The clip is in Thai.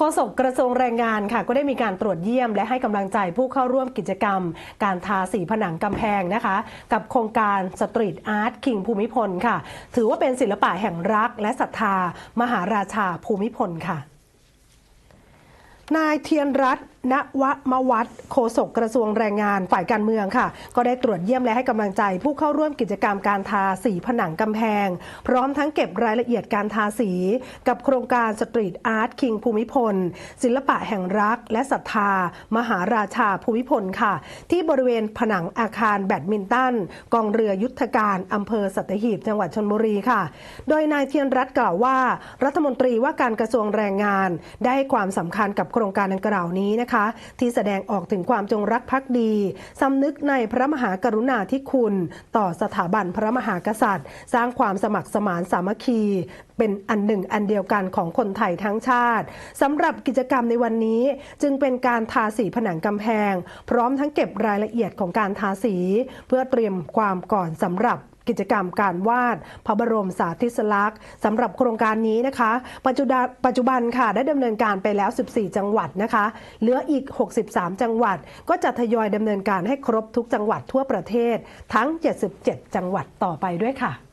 ฆษกกระทรวงแรงงานค่ะ ก็ได้มีการตรวจเยี่ยม และให้กำลังใจผู้เข้าร่วมกิจกรรม การทาสีผนังกำแพงนะคะ กับโครงการสตรีทอาร์ตคิงภูมิพลค่ะ ถือว่าเป็นศิลปะแห่งรักและศรัทธา มหาราชาภูมิพลค่ะนายเทียนรัตน์ ณวมวัฒน์โฆษกกระทรวงแรงงานฝ่ายการเมืองค่ะ ก็ได้ตรวจเยี่ยมและให้กำลังใจ ผู้เข้าร่วมกิจกรรมการทาสีผนังกำแพง พร้อมทั้งเก็บรายละเอียดการทาสี กับโครงการสตรีทอาร์ตคิงภูมิพล ศิลปะแห่งรักและศรัทธา มหาราชาภูมิพลค่ะ ที่บริเวณผนังอาคารแบดมินตันกองเรือยุทธการอำเภอสัตหีบจังหวัดชนบุรีค่ะ โดยนายเทียนรัตน์กล่าวว่า รัฐมนตรีว่าการกระทรวงแรงงาน ได้ความสำคัญกับโครงการดังกล่าวนี้นะคะที่แสดงออกถึงความจงรักภักดีสำนึกในพระมหากรุณาธิคุณ ต่อสถาบันพระมหากษัตริย์ สร้างความสมัครสมานสามัคคี เป็นอันหนึ่งอันเดียวกันของคนไทยทั้งชาติสำหรับกิจกรรมในวันนี้จึงเป็นการทาสีผนังกำแพง พร้อมทั้งเก็บรายละเอียดของการทาสี เพื่อเตรียมความก่อนสำหรับ กิจกรรมการวาดพระบรมสาธิสลักษณ์สำหรับโครงการนี้นะคะ ปัจจุบันปัจจุบันค่ะได้ดำเนินการไปแล้ว 14 จังหวัดนะคะ เหลืออีก 63 จังหวัด ก็จะทยอยดำเนินการให้ครบทุกจังหวัดทั่วประเทศทั้ง 77 จังหวัดต่อไปด้วยค่ะ